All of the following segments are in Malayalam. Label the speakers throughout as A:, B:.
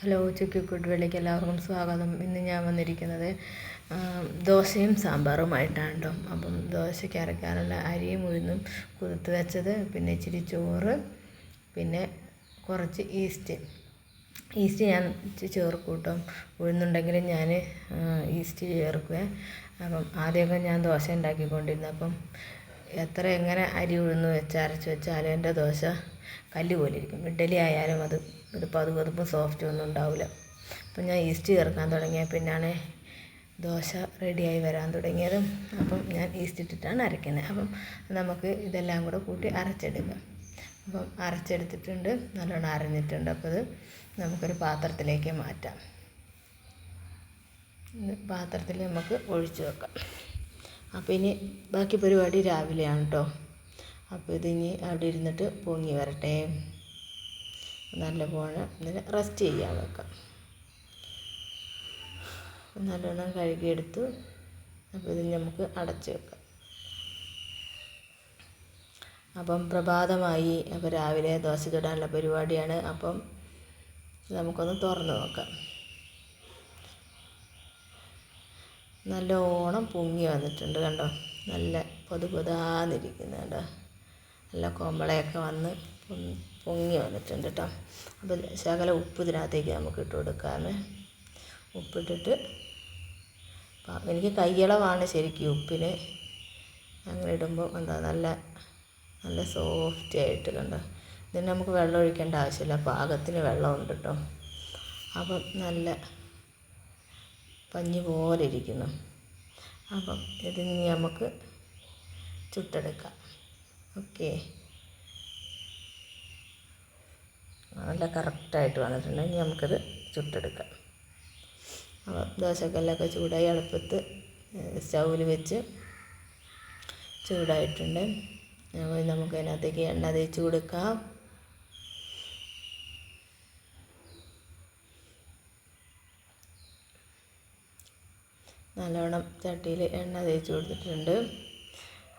A: ഹലോ ഉച്ചയ്ക്ക് കുട്ടികളിലേക്ക് എല്ലാവർക്കും സ്വാഗതം. ഇന്ന് ഞാൻ വന്നിരിക്കുന്നത് ദോശയും സാമ്പാറുമായിട്ടാണ് കേട്ടോ അപ്പം ദോശയ്ക്ക് അരക്കാനുള്ള അരിയും ഉഴുന്നും കുതിർത്ത് വെച്ചത് പിന്നെ ഇച്ചിരി ചോറ് പിന്നെ കുറച്ച് ഈസ്റ്റ്. ഈസ്റ്റ് ഞാൻ ചേർക്കും കേട്ടോ. ഉഴുന്നുണ്ടെങ്കിലും ഞാൻ ഈസ്റ്റ് ചേർക്കുക അപ്പം ആദ്യമൊക്കെ ഞാൻ ദോശ ഉണ്ടാക്കിക്കൊണ്ടിരുന്നു. അപ്പം എത്ര എങ്ങനെ അരി ഉഴുന്ന് വെച്ച് അരച്ച് വെച്ചാലും എന്റെ ദോശ കല്ല് പോലെ ഇരിക്കും. ഇഡ്ഡലി ആയാലും അത് ഇത് പതുപതുപ്പും സോഫ്റ്റ് ഒന്നും ഉണ്ടാവില്ല. അപ്പം ഞാൻ ഈസ്റ്റ് ചേർക്കാൻ തുടങ്ങിയ പിന്നാണ് ദോശ റെഡിയായി വരാൻ തുടങ്ങിയതും. അപ്പം ഞാൻ ഈസ്റ്റ് ഇട്ടിട്ടാണ് അരയ്ക്കുന്നത് അപ്പം നമുക്ക് ഇതെല്ലാം കൂടെ കൂട്ടി അരച്ചെടുക്കാം. അപ്പം അരച്ചെടുത്തിട്ടുണ്ട്. നല്ലോണം അരഞ്ഞിട്ടുണ്ട്. അപ്പോൾ ഇത് നമുക്കൊരു പാത്രത്തിലേക്ക് മാറ്റാം. പാത്രത്തിൽ നമുക്ക് ഒഴിച്ചു വെക്കാം. അപ്പോൾ ഇനി ബാക്കി പരിപാടി രാവിലെയാണ് കേട്ടോ അപ്പോൾ ഇതിനി അവിടെ ഇരുന്നിട്ട് പൊങ്ങി വരട്ടെ. നല്ല ഇതിനെ ഇതിന് റെസ്റ്റ് ചെയ്യാൻ വെക്കാം. നല്ലോണം കഴുകിയെടുത്ത് അപ്പോൾ ഇത് നമുക്ക് അടച്ച് വെക്കാം. അപ്പം പ്രഭാതമായി അപ്പോൾ രാവിലെ ദോശ ചുടാനുള്ള പരിപാടിയാണ്. അപ്പം നമുക്കൊന്ന് തുറന്ന് നോക്കാം. നല്ലോണം പൊങ്ങി വന്നിട്ടുണ്ട് കണ്ടോ? നല്ല പൊതു പൊതാന്നിരിക്കുന്നത് കണ്ടോ നല്ല കൊമ്പളയൊക്കെ വന്ന് പൊങ്ങി. വന്നിട്ടുണ്ട് കേട്ടോ. അപ്പോൾ ശകല ഉപ്പ് ഇതിനകത്തേക്ക് നമുക്ക് ഇട്ട് കൊടുക്കാമേ. ഉപ്പിട്ടിട്ട് എനിക്ക് കയ്യളവാണ് ശരിക്കും ഉപ്പിന്. അങ്ങനെ ഇടുമ്പോൾ എന്താ നല്ല നല്ല സോഫ്റ്റ് ആയിട്ട് കണ്ടോ. ഇതിന് നമുക്ക് വെള്ളം ഒഴിക്കേണ്ട ആവശ്യമില്ല. പാകത്തിന് വെള്ളമുണ്ട് കേട്ടോ. അപ്പം നല്ല പഞ്ഞി പോലെ ഇരിക്കുന്നു. അപ്പം ഇതിന് നമുക്ക് ചുട്ടെടുക്കാം. ഓക്കെ. നല്ല കറക്റ്റായിട്ട് വന്നിട്ടുണ്ടെങ്കിൽ നമുക്കത് ചുട്ടെടുക്കാം. അപ്പോൾ ദോശക്കല്ലൊക്കെ ചൂടായി അടുപ്പത്ത് സ്റ്റൗവിൽ വെച്ച് ചൂടായിട്ടുണ്ട്. അപ്പോൾ നമുക്ക് അതിനകത്തേക്ക് എണ്ണ തേച്ച് കൊടുക്കാം. നല്ലോണം ചട്ടിയിൽ എണ്ണ തേച്ച് കൊടുത്തിട്ടുണ്ട്.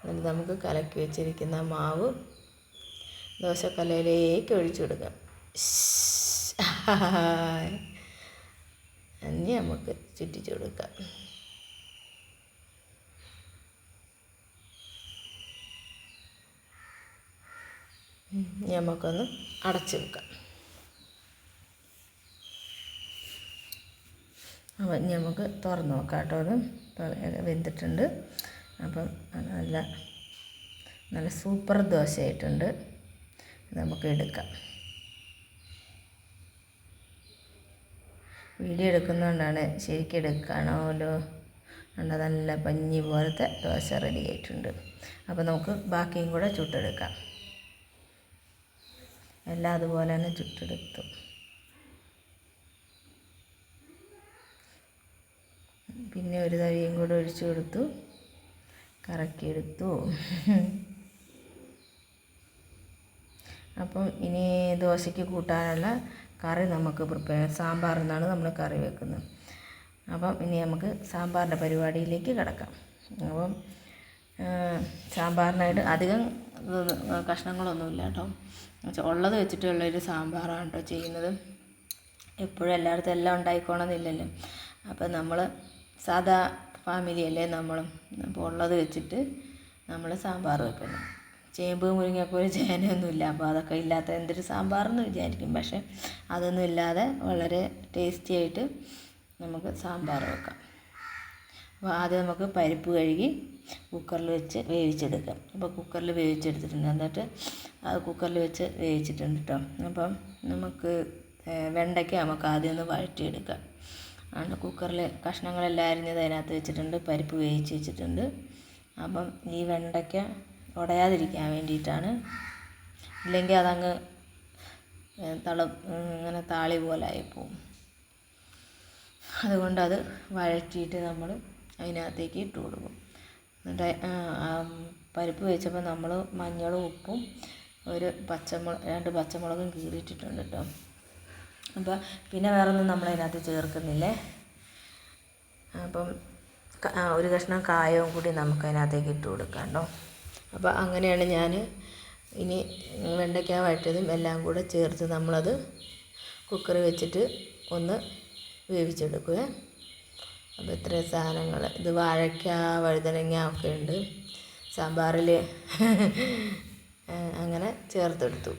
A: എന്നിട്ട് നമുക്ക് കലക്കി വെച്ചിരിക്കുന്ന മാവ് ദോശക്കല്ലയിലേക്ക് ഒഴിച്ചു കൊടുക്കാം. ഇനി നമുക്ക് ചുറ്റിച്ചു കൊടുക്കാം. നമുക്കൊന്ന് അടച്ചു വെക്കാം. അപ്പം നമുക്ക് തുറന്നു നോക്കാം കേട്ടോ അത്. വെന്തിട്ടുണ്ട്. അപ്പം നല്ല നല്ല സൂപ്പർ ദോശയായിട്ടുണ്ട്. നമുക്ക് എടുക്കാം. വീഡിയോ എടുക്കുന്നതുകൊണ്ടാണ് ശരിക്കും എടുക്കണമല്ലോ ഉണ്ട് നല്ല പഞ്ഞി പോലത്തെ ദോശ റെഡി ആയിട്ടുണ്ട്. അപ്പോൾ നമുക്ക് ബാക്കിയും കൂടെ ചുട്ടെടുക്കാം. എല്ലാം അതുപോലെ തന്നെ ചുട്ടെടുത്തു. പിന്നെ ഒരു തവിയും കൂടെ ഒഴിച്ചു കൊടുത്തു. കറക്കിയെടുത്തു. അപ്പം ഇനി ദോശയ്ക്ക് കൂട്ടാനുള്ള കറി നമുക്ക് പ്രിപ്പയർ സാമ്പാർ എന്നാണ് നമ്മൾ കറി വെക്കുന്നത്. അപ്പം ഇനി നമുക്ക് സാമ്പാറിന്റെ പരിപാടിയിലേക്ക് കിടക്കാം. അപ്പം സാമ്പാറിനായിട്ട് അധികം കഷ്ണങ്ങളൊന്നുമില്ല കേട്ടോ. ഉള്ളത് വെച്ചിട്ടുള്ളൊരു സാമ്പാറാണ് കേട്ടോ ചെയ്യുന്നത്. എപ്പോഴും എല്ലായിടത്തും എല്ലാം ഉണ്ടായിക്കോണമെന്നില്ലല്ലോ അപ്പം നമ്മൾ സാധാ ഫാമിലി അല്ലേ നമ്മളും. അപ്പോൾ ഉള്ളത് വെച്ചിട്ട് നമ്മൾ സാമ്പാർ വെക്കുന്നു. ചേമ്പ് മുരിങ്ങക്കോൽ ചേനയൊന്നുമില്ല. അപ്പോൾ അതൊക്കെ ഇല്ലാത്ത എന്തൊരു സാമ്പാറെന്ന് വിചാരിക്കും. പക്ഷേ അതൊന്നും ഇല്ലാതെ വളരെ ടേസ്റ്റി ആയിട്ട് നമുക്ക് സാമ്പാർ വെക്കാം. അപ്പോൾ ആദ്യം നമുക്ക് പരിപ്പ് കഴുകി കുക്കറിൽ വെച്ച് വേവിച്ചെടുക്കാം. അപ്പോൾ കുക്കറിൽ വേവിച്ചെടുത്തിട്ടുണ്ട്. എന്നിട്ട് അത് കുക്കറിൽ വെച്ച് വേവിച്ചിട്ടുണ്ട് കേട്ടോ അപ്പം നമുക്ക് വെണ്ടയ്ക്ക നമുക്ക് ആദ്യം ഒന്ന് വഴറ്റിയെടുക്കാം. ആണ് കുക്കറിൽ കഷ്ണങ്ങളെല്ലാം അരിഞ്ഞത് അതിനകത്ത് വെച്ചിട്ടുണ്ട്. പരിപ്പ് വേവിച്ച് വെച്ചിട്ടുണ്ട്. അപ്പം ഈ വെണ്ടയ്ക്ക ഉടയാതിരിക്കാൻ വേണ്ടിയിട്ടാണ്. ഇല്ലെങ്കിൽ അതങ്ങ് തള ഇങ്ങനെ താളി പോലെ ആയിപ്പോവും അതുകൊണ്ട് അത് വഴറ്റിയിട്ട് നമ്മൾ അതിനകത്തേക്ക് ഇട്ട് കൊടുക്കും. എന്നിട്ട് പരിപ്പ് വെച്ചപ്പോൾ നമ്മൾ മഞ്ഞളും ഉപ്പും ഒരു പച്ചമുളക് രണ്ട് പച്ചമുളകും കീറിയിട്ടിട്ടുണ്ട് കേട്ടോ. അപ്പോൾ പിന്നെ വേറൊന്നും നമ്മൾ അതിനകത്ത് ചേർക്കുന്നില്ലേ. അപ്പം ഒരു കഷ്ണം കായവും കൂടി നമുക്ക് അതിനകത്തേക്ക് ഇട്ട് കൊടുക്കാം കേട്ടോ. അപ്പോൾ അങ്ങനെയാണ് ഞാൻ ഇനി വെണ്ടയ്ക്ക വഴറ്റിയതും എല്ലാം കൂടെ ചേർത്ത് നമ്മളത് കുക്കറിൽ വെച്ചിട്ട് ഒന്ന് വേവിച്ചെടുക്കുക. അപ്പോൾ ഇത്രയും സാധനങ്ങൾ. ഇത് വാഴയ്ക്ക വഴുതനങ്ങ ഒക്കെ ഉണ്ട്. സാമ്പാറിൽ അങ്ങനെ ചേർത്തെടുത്തു.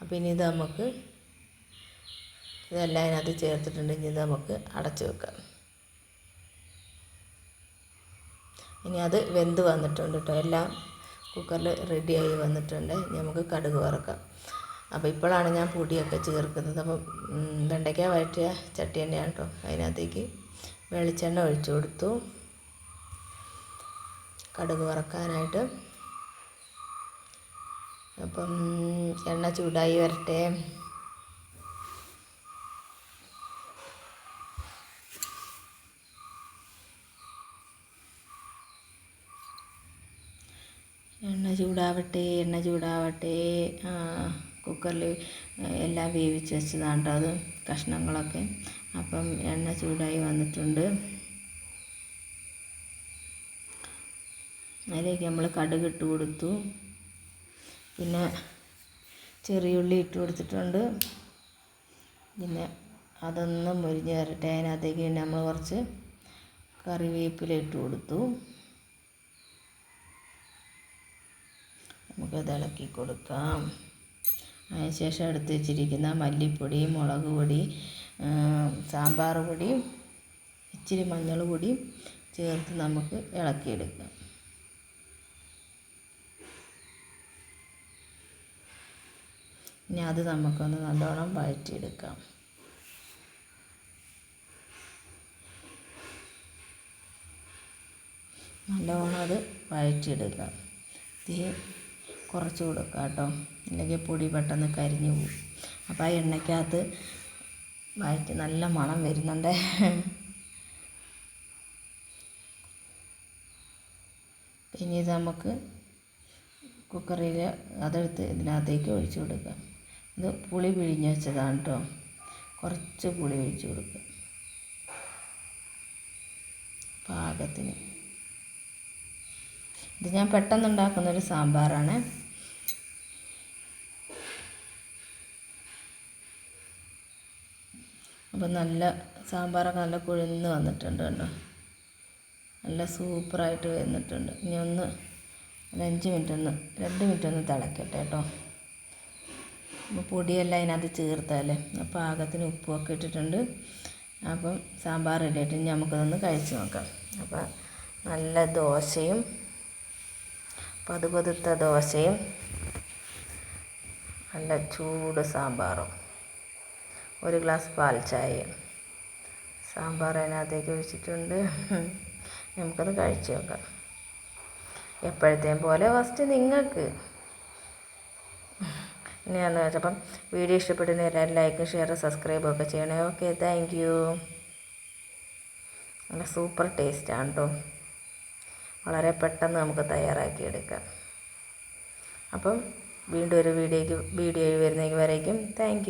A: അപ്പോൾ ഇനി ഇത് നമുക്ക് ഇതെല്ലാം അതിനകത്ത് ചേർത്തിട്ടുണ്ട്. ഇനി ഇത് നമുക്ക് അടച്ചു വെക്കാം. ഇനി അത് വെന്ത് വന്നിട്ടുണ്ട് കേട്ടോ. എല്ലാം കുക്കറിൽ റെഡിയായി വന്നിട്ടുണ്ട്. നമുക്ക് കടുക് വറക്കാം. അപ്പോൾ ഇപ്പോഴാണ് ഞാൻ പൊടിയൊക്കെ ചേർക്കുന്നത്. അപ്പം വെണ്ടയ്ക്ക വഴറ്റിയ ചട്ടി തന്നെയാണ് കേട്ടോ അതിനകത്തേക്ക് വെളിച്ചെണ്ണ ഒഴിച്ചു കൊടുത്തു. കടുക് വറക്കാനായിട്ട്. അപ്പം എണ്ണ ചൂടായി വരട്ടെ. എണ്ണ ചൂടാവട്ടെ എണ്ണ ചൂടാവട്ടെ. കുക്കറിൽ എല്ലാം വേവിച്ച് വെച്ചതാണ് അത് കഷ്ണങ്ങളൊക്കെ. അപ്പം എണ്ണ ചൂടായി വന്നിട്ടുണ്ട്. അതിലേക്ക് നമ്മൾ കടുക് ഇട്ട് കൊടുത്തു. പിന്നെ ചെറിയുള്ളി ഇട്ട് കൊടുത്തിട്ടുണ്ട്. പിന്നെ അതൊന്ന് മുരിഞ്ഞ് വരട്ടെ. അതിനകത്തേക്ക് നമ്മൾ കുറച്ച് കറിവേപ്പില ഇട്ട് കൊടുത്തു. നമുക്കത് ഇളക്കി കൊടുക്കാം. അതിനുശേഷം എടുത്ത് വെച്ചിരിക്കുന്ന മല്ലിപ്പൊടി മുളക് പൊടി സാമ്പാർ പൊടിയും ഇച്ചിരി മഞ്ഞൾ പൊടിയും ചേർത്ത് നമുക്ക് ഇളക്കിയെടുക്കാം. ഇനി അത് നമുക്കൊന്ന് നല്ലോണം വഴറ്റിയെടുക്കാം. നല്ലോണം അത് വഴറ്റിയെടുക്കാം. തീ കുറച്ച് കൊടുക്കുക കേട്ടോ. അല്ലെങ്കിൽ പൊടി പെട്ടെന്ന് കരിഞ്ഞു പോകും അപ്പോൾ ആ എണ്ണയ്ക്കകത്ത് വഴറ്റി നല്ല മണം വരുന്നുണ്ട്. പിന്നെ ഇത് നമുക്ക് കുക്കറിൽ അതെടുത്ത് ഇതിനകത്തേക്ക് ഒഴിച്ചു കൊടുക്കാം. ഇത് പുളി പിഴിഞ്ഞ് വെച്ചതാണ് കേട്ടോ. കുറച്ച് പുളി ഒഴിച്ചു കൊടുക്കുക പാകത്തിന്. ഇത് ഞാൻ പെട്ടെന്ന് ഉണ്ടാക്കുന്നൊരു സാമ്പാറാണ്. അപ്പം നല്ല സാമ്പാറൊക്കെ നല്ല കുഴന്ന് വന്നിട്ടുണ്ട് കേട്ടോ. നല്ല സൂപ്പറായിട്ട് വന്നിട്ടുണ്ട്. ഇനി ഒന്ന് അഞ്ച് മിനിറ്റ് ഒന്ന് രണ്ട് മിനിറ്റ് ഒന്ന് തിളക്കട്ടെ കേട്ടോ. അപ്പോൾ പൊടിയെല്ലാം അതിനകത്ത് ചേർത്താലേ അപ്പോൾ പാകത്തിന് ഉപ്പുമൊക്കെ ഇട്ടിട്ടുണ്ട്. അപ്പം സാമ്പാർ റെഡി ആയിട്ട് ഇനി നമുക്കതൊന്ന് കഴിച്ച് നോക്കാം. അപ്പം നല്ല ദോശയും പതുപതുത്ത ദോശയും നല്ല ചൂട് സാമ്പാറും. ഒരു ഗ്ലാസ് പാൽ ചായയും സാമ്പാർ അതിനകത്തേക്ക് ഒഴിച്ചിട്ടുണ്ട് നമുക്കത് കഴിച്ചു നോക്കാം എപ്പോഴത്തെയും പോലെ ഫസ്റ്റ് നിങ്ങൾക്ക്. ഇനിയാന്ന് വെച്ചപ്പം വീഡിയോ ഇഷ്ടപ്പെടുന്ന എല്ലാവരും ലൈക്ക് ഷെയർ സബ്സ്ക്രൈബ് ഒക്കെ ചെയ്യണേ. ഓക്കെ താങ്ക് യു നല്ല സൂപ്പർ ടേസ്റ്റാണ് കേട്ടോ വളരെ പെട്ടെന്ന് നമുക്ക് തയ്യാറാക്കിയെടുക്കാം. അപ്പം വീണ്ടും ഒരു വീഡിയോയ്ക്ക് വീഡിയോ വരുന്നേക്ക് വരേക്കും. താങ്ക്